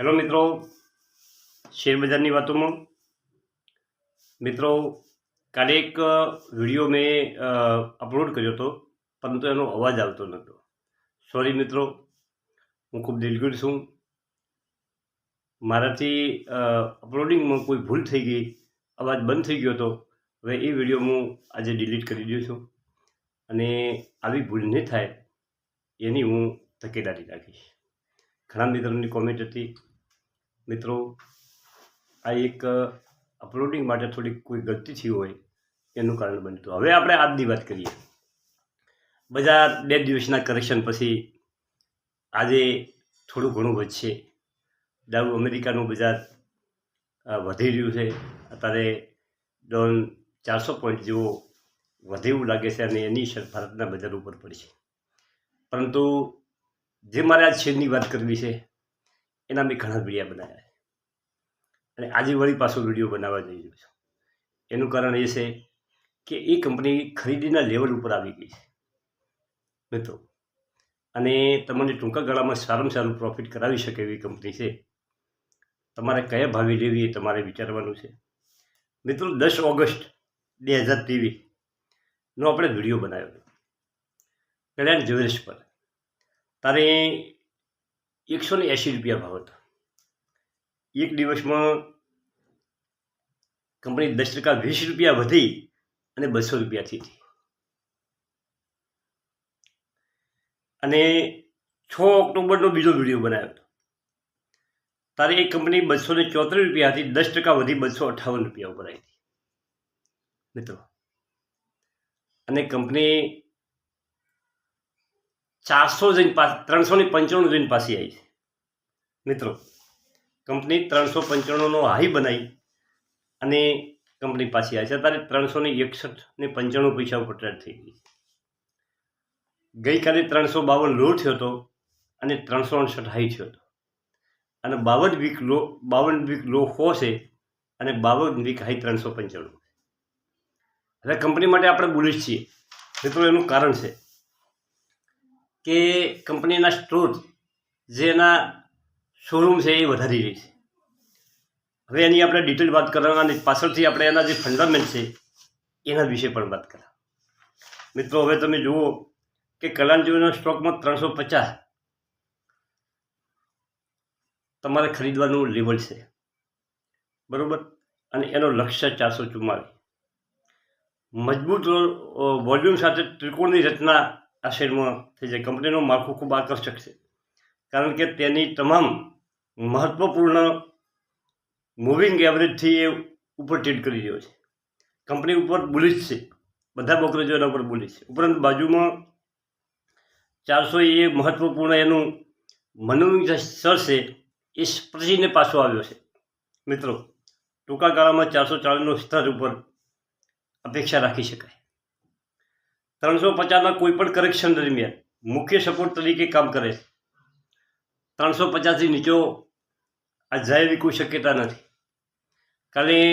Hello મિત્રો. શેરબજારની વાતોમાં. મિત્રો, કાલે એક વીડિયો મેં અપલોડ કર્યો હતો, પરંતુ એનો અવાજ આવતો નહોતો. સોરી મિત્રો. હું ખૂબ દિલગીર છું. મારાથી અપલોડિંગમાં કોઈ ભૂલ થઈ ગઈ, અવાજ બંધ થઈ ગયો હતો, હવે એ વીડિયો હું આજે ડિલીટ કરી દઉં છું. અને આવી ભૂલ નહીં થાય, એની હું તકેદારી રાખીશ. ઘણા મિત્રોની કોમેન્ટ હતી મિત્રો, આ એક અપલોડિંગ માટે થોડીક કોઈ ગલતી થઈ હોય, એનું કારણ બન્યું હતું. હવે આપણે આજની વાત કરીએ. બજાર બે દિવસના કરેક્શન પછી આજે થોડું ઘણું વધશે. ડાઉ અમેરિકાનું બજાર વધી રહ્યું છે. અત્યારે ડોન ચારસો પોઈન્ટ જેવો વધે એવું લાગે છે અને એની અસર ભારતના બજાર ઉપર પડશે પરંતુ જે મારે આજ શેરની વાત કરવી છે એના મેં ઘણા વિડીયા બનાવ્યા અને આજે વળી પાછો વીડિયો બનાવવા જઈ રહ્યો છું. એનું કારણ એ છે કે એ કંપની ખરીદીના લેવલ ઉપર આવી ગઈ છે. મિત્રો, અને તમને ટૂંકા ગાળામાં સારામાં સારું પ્રોફિટ કરાવી શકે એવી કંપની છે. તમારે કયા ભાવે લેવી એ તમારે વિચારવાનું છે. મિત્રો, દસ ઓગસ્ટ બે હજાર ત્રેવીસનો આપણે વીડિયો બનાવ્યો કલ્યાણ જ્વેલર્સ પર. તારે એકસો ને એંશી રૂપિયા ભાવ હતો. એક દિવસમાં કંપની દસ ટકા વીસ રૂપિયા વધી અને બસો રૂપિયા થઈ હતી. અને છ ઓક્ટોબરનો બીજો વીડિયો બનાવ્યો હતો. તારે એ કંપની બસો ને ચોત્રીસ રૂપિયા હતી, દસ ટકા વધી બસો અઠાવન રૂપિયા ઉપર આવી હતી. મિત્રો, અને કંપની ચારસો જઈને પાસ ત્રણસો ને પંચાણું જઈને પાછી આવી મિત્રો, કંપની ત્રણસો પંચાણુંનો હાઈ બનાવી અને કંપની પાછી આવી છે. અત્યારે ત્રણસો ને એકસઠ ને પંચાણું પૈસા ઉપર ટ્રેડ થઈ ગઈ ગઈકાલે ત્રણસો બાવન લો થયો હતો અને ત્રણસો અડસઠ હાઈ થયો હતો. અને બાવન વીક લો બાવન વીક લો હો છે અને બાવન વીક હાઈ ત્રણસો પંચાણું. હવે કંપની માટે આપણે બોલીશ છીએ. મિત્રો, એનું કારણ છે કે કંપનીના સ્ટોર જે એના શોરૂમ છે એ વધારી રહી છે. હવે એની આપણે ડિટેલ વાત કરવાના પાછળથી આપણે એના જે ફંડામેન્ટ છે, એના વિશે પણ વાત કરા મિત્રો, હવે તમે જુઓ કે કલાંજીઓના સ્ટોકમાં ત્રણસો પચાસ તમારે ખરીદવાનું લેવલ છે. બરાબર? અને એનો લક્ષ્ય ચારસો ચુમ્માલીસ મજબૂત વોલ્યુમ સાથે ત્રિકોણની રચના આ શેરમાં થઈ જાય. કંપનીનું માળખું ખૂબ આકર્ષક છે. કારણ કે તેની તમામ મહત્ત્વપૂર્ણ મૂવિંગ એવરેજથી એ ઉપર ટ્રેડ કરી રહ્યો છે. કંપની ઉપર બુલિશ છે. બધા બ્રોકરેજો એના ઉપર બુલિશ છે. ઉપરાંત બાજુમાં ચારસો એ મહત્ત્વપૂર્ણ એનું મનોવિંગ સ્તર છે એ સ્પર્શીને પાછો આવ્યો છે. મિત્રો, ટૂંકા ગાળામાં ચારસો ચાળીસનું સ્તર ઉપર અપેક્ષા રાખી શકાય. ત્રણસો પચાસના કોઈ પણ કરેક્શન દરમિયાન મુખ્ય સપોર્ટ તરીકે કામ કરે છે. ત્રણસો પચાસથી નીચો આ જાય એવી કોઈ શક્યતા નથી. ખાલી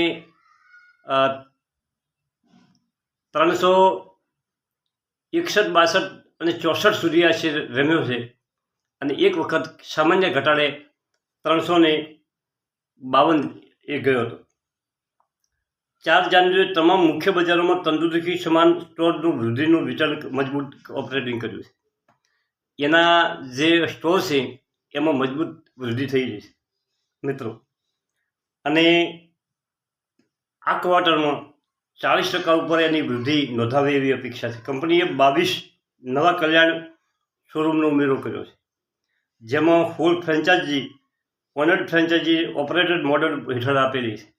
ત્રણસો એકસઠ બાસઠ અને ચોસઠ સુધી આ શેર રમ્યો છે અને એક વખત સામાન્ય ઘટાડે ત્રણસો ને બાવન એ ગયો હતો. ચાર જાન્યુઆરી તમામ મુખ્ય બજારોમાં તંદુરસ્તી સમાન સ્ટોરનું વૃદ્ધિનું વિતરણ મજબૂત ઓપરેટિંગ કર્યું છે. એના જે સ્ટોર છે, એમાં મજબૂત વૃદ્ધિ થઈ છે, મિત્રો. અને આ ક્વાર્ટરમાં ચાલીસ ટકા ઉપર એની વૃદ્ધિ નોંધાવે એવી અપેક્ષા છે. કંપનીએ બાવીસ નવા કલ્યાણ શોરૂમનો ઉમેરો કર્યો છે, જેમાં whole franchise owner franchise operated model હેઠળ આપેલી છે.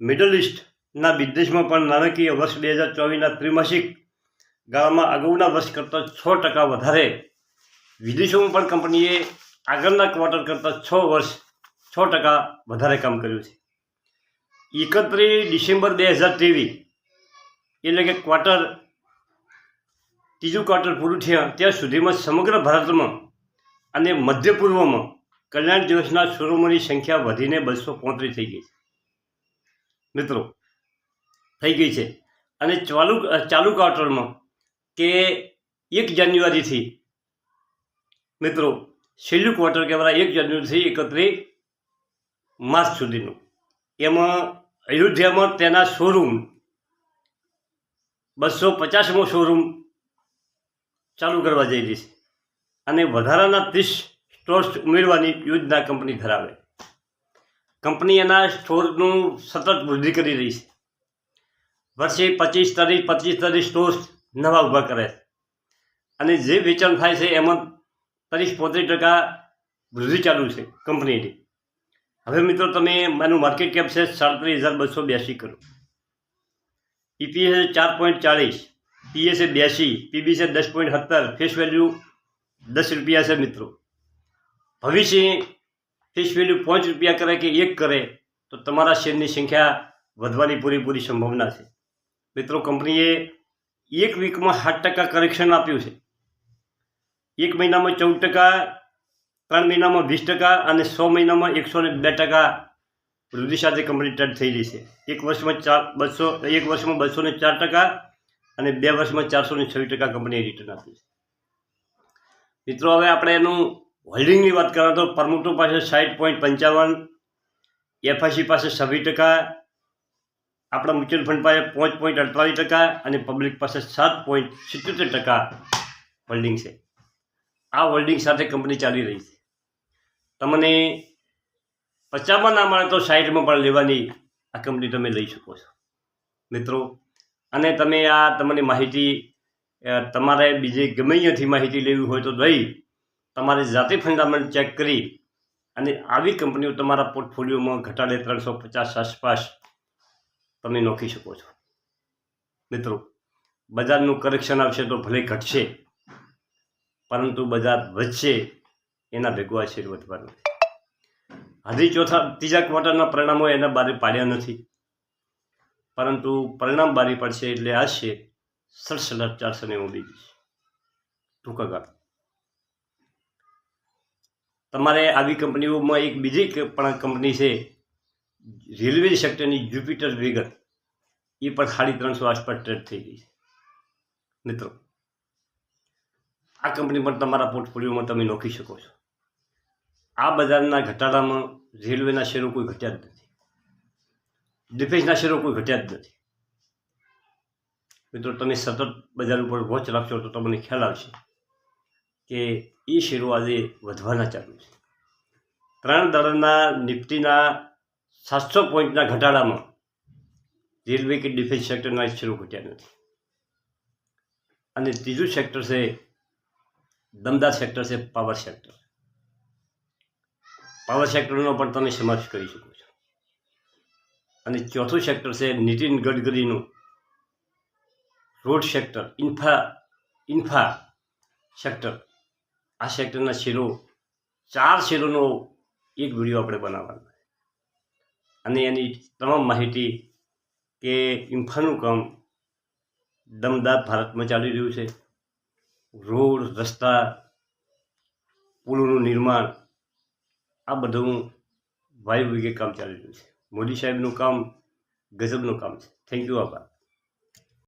મિડલ ઇસ્ટના વિદેશમાં પણ નાણાકીય વર્ષ બે હજાર ચોવીસના ત્રિમાસિક ગાળામાં અગાઉના વર્ષ કરતાં છ ટકા વધારે. વિદેશોમાં પણ કંપનીએ આગળના ક્વાર્ટર કરતાં છ વર્ષ, છ ટકા વધારે કામ કર્યું છે. એકત્રીસ ડિસેમ્બર બે હજાર ત્રેવીસ, એટલે કે ક્વાર્ટર, ત્રીજું ક્વાર્ટર પૂરું થયા, ત્યાં સુધીમાં સમગ્ર ભારતમાં અને મધ્ય પૂર્વમાં કલ્યાણ દિવસના શોરૂમોની સંખ્યા વધીને બસો પોત્રીસ થઈ ગઈ છે. મિત્રો, થઈ ગઈ છે. અને ચાલુ ચાલુ ક્વાર્ટરમાં કે એક જાન્યુઆરીથી, મિત્રો, છેલ્લું ક્વાર્ટર કહેવાય એક જાન્યુઆરીથી એકત્રીસ માર્ચ સુધીનું. એમાં અયોધ્યામાં તેના શોરૂમ બસો પચાસમો શોરૂમ ચાલુ કરવા જઈ રહી છે. અને વધારાના ત્રીસ સ્ટોર્સ ઉમેરવાની યોજના કંપની ધરાવે. કંપની એના સ્ટોરનું સતત વૃદ્ધિ કરી રહી છે. વર્ષે પચીસ તારીખ પચીસ તારીખ સ્ટોર્સ નવા ઊભા કરે છે. અને જે વેચાણ થાય છે એમાં ત્રીસ, પોત્રીસ ટકા વૃદ્ધિ ચાલુ છે કંપનીની. હવે મિત્રો તમે મારું માર્કેટ કેપ છે સાડત્રીસ હજાર બસો બ્યાસી કરો. ઈપીએસ ચાર પોઈન્ટ ચાળીસ પીએસએ બ્યાસી પીબી છે દસ પોઈન્ટ સત્તર ફેસ વેલ્યુ દસ રૂપિયા છે મિત્રો. ભવિષ્ય ફેસ વેલ્યુ પાંચ રૂપિયા કરે કે એક કરે, તો તમારા શેરની સંખ્યા વધવાની પૂરેપૂરી સંભાવના છે. મિત્રો, કંપનીએ એક વીકમાં સાત ટકા કરેક્શન આપ્યું છે. એક મહિનામાં ચૌદ ટકા, ત્રણ મહિનામાં વીસ ટકા અને સો મહિનામાં એકસો ને બે ટકા વૃદ્ધિ સાથે કંપની ટચ થઈ રહી છે. એક વર્ષમાં ચાર, બસો, એક વર્ષમાં બસો ને ચાર ટકા અને બે વર્ષમાં ચારસો ને છવ્વીસ ટકા કંપનીએ રિટર્ન આપ્યું છે. મિત્રો, હવે આપણે એનું હોલ્ડિંગની વાત કરો તો પ્રમોટર પાસે સાઠ પોઈન્ટ પંચાવન, એફઆઈસી પાસે છવ્વીસ ટકા, આપણા મ્યુચ્યુઅલ ફંડ પાસે પાંચ પોઈન્ટ અડતાલીસ ટકા અને પબ્લિક પાસે સાત પોઈન્ટ સિત્યોતેર ટકા હોલ્ડિંગ છે. આ હોલ્ડિંગ સાથે કંપની ચાલી રહી છે. તમને પચાસમાં ના મળે તો સાઠમાં પણ લેવાની આ કંપની તમે લઈ શકો છો. મિત્રો, અને તમે આ તમને માહિતી તમારે બીજે ગમે અહીંયાથી માહિતી લેવી હોય તો લઈ તમારે જાતે ફંડામેન્ટ ચેક કરી અને આવી કંપનીઓ તમારા પોર્ટફોલિયોમાં ઘટાડે ત્રણસો પચાસ આસપાસ તમે નોખી શકો છો. મિત્રો, બજારનું કરેક્શન આવશે તો ભલે ઘટશે, પરંતુ બજાર વધશે, એના ભેગું આશીર્વાદ શેર વધવાનું છે. હજી ચોથા, ત્રીજા ક્વાર્ટરના પરિણામો એના બારે પાડ્યા નથી, પરંતુ પરિણામ બારી પડશે એટલે આ શેર સડસઠ ચારસો ને બીજી ટૂંકા ગાળ તમારે આવી કંપનીઓમાં એક બીજી પણ કંપની છે, રેલવે સેક્ટરની જુપિટર વેગન એ પણ સાડી ત્રણસો આસપાસ ટ્રેડ થઈ ગઈ છે. મિત્રો, આ કંપની પણ તમારા પોર્ટફોલિયોમાં તમે નોખી શકો છો. આ બજારના ઘટાડામાં રેલવેના શેરો કોઈ ઘટ્યા જ નથી. ડિફેન્સના શેરો કોઈ ઘટ્યા જ નથી. મિત્રો, તમે સતત બજાર ઉપર વોચ રાખશો તો તમને ખ્યાલ આવશે. કે એ શેરો આજે વધવાના ચાલુ છે. ત્રણ દળના નિફ્ટીના સાતસો પોઈન્ટના ઘટાડામાં રેલવે કે ડિફેન્સ સેક્ટરના શેરો ઘટ્યા નથી. અને ત્રીજું સેક્ટર છે દમદાર સેક્ટર છે પાવર સેક્ટર. પાવર સેક્ટરનો પણ તમે સમાવેશ કરી શકો છો. અને ચોથું સેક્ટર છે Nitin ગડકરીનું road sector infra infra sector. આ સેક્ટરના શેરો ચાર શેરોનો એક વીડિયો આપણે બનાવવાનો અને એની તમામ માહિતી કે ઇમ્ફાનું કામ દમદાર ભારતમાં ચાલી રહ્યું છે. રોડ, રસ્તા, પુલોનું નિર્માણ, આ બધું વાયુ વિગે કામ ચાલી રહ્યું છે. મોદી સાહેબનું કામ ગજબનું કામ છે. થેન્ક યુ આભાર.